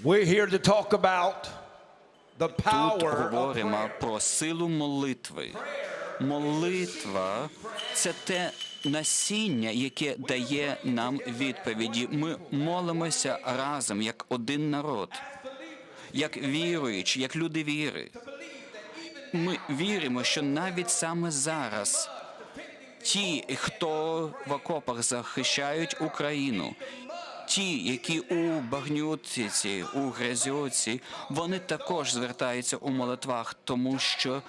We're here to talk about the Тут power of говоримо prayer. про силу молитви. Молитва це те насіння, яке дає нам відповіді. Ми молимося разом як один народ, як віруючі, як люди віри. Ми віримо, що навіть саме зараз ті, хто в окопах захищають Україну, ті, які у багнюці, у грязюці, вони також звертаються у молитвах, тому що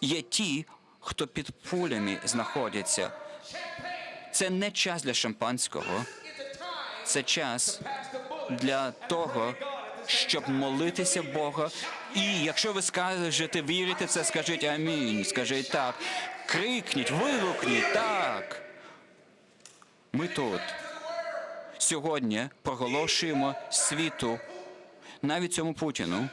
є ті, хто під пулями знаходяться. Це не час для шампанського, це час для того, щоб молитися Бога. І якщо ви скажете, вірите це, скажіть амінь, скажіть так. Крикніть, вигукніть так. Ми тут сьогодні проголошуємо світу, навіть цьому Путіну.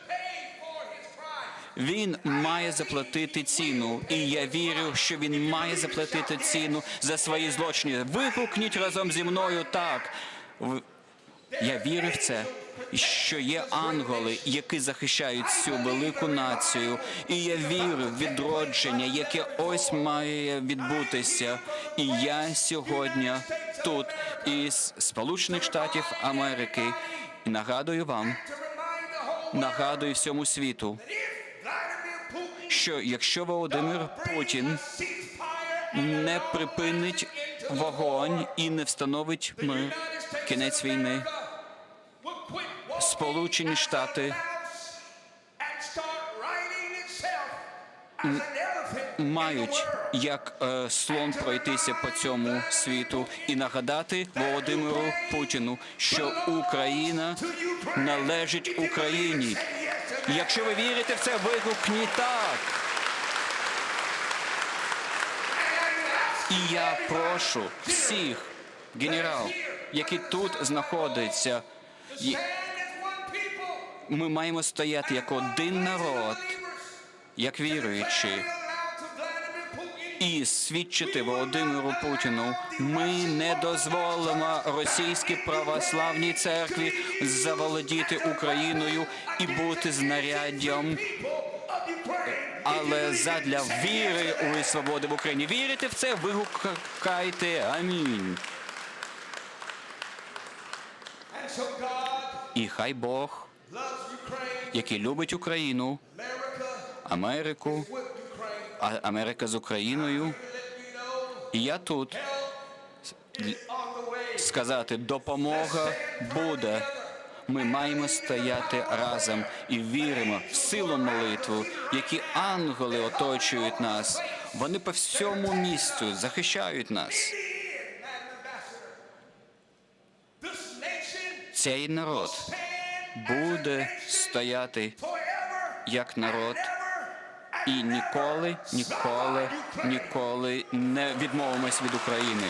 Він має заплатити ціну, і я вірю, що він має заплатити ціну за свої злочини. Вигукніть разом зі мною так. Я вірю в це, що є ангели, які захищають цю велику націю. І я вірю в відродження, яке ось має відбутися. І я сьогодні тут із Сполучених Штатів Америки. І нагадую вам, нагадую всьому світу, що якщо Володимир Путін не припинить вогонь і не встановить мир, кінець війни, Сполучені Штати мають як е, слон пройтися по цьому світу і нагадати Володимиру Путіну, що Україна належить Україні. Якщо ви вірите в це, вигукніть так. І я прошу всіх генерал, які тут знаходяться, ми маємо стояти як один народ, як віруючі, і свідчити Володимиру Путіну. Ми не дозволимо російській православній церкві заволодіти Україною і бути знаряддям. Але задля віри у свободу в Україні. Вірите в це? Вигукайте. Амінь. І хай Бог, який любить Україну, Америку, Америка з Україною. І я тут сказати, допомога буде. Ми маємо стояти разом і віримо в силу молитву, які ангели оточують нас. Вони по всьому місту захищають нас. Цей народ буде стояти як народ і ніколи, ніколи, ніколи не відмовимось від України.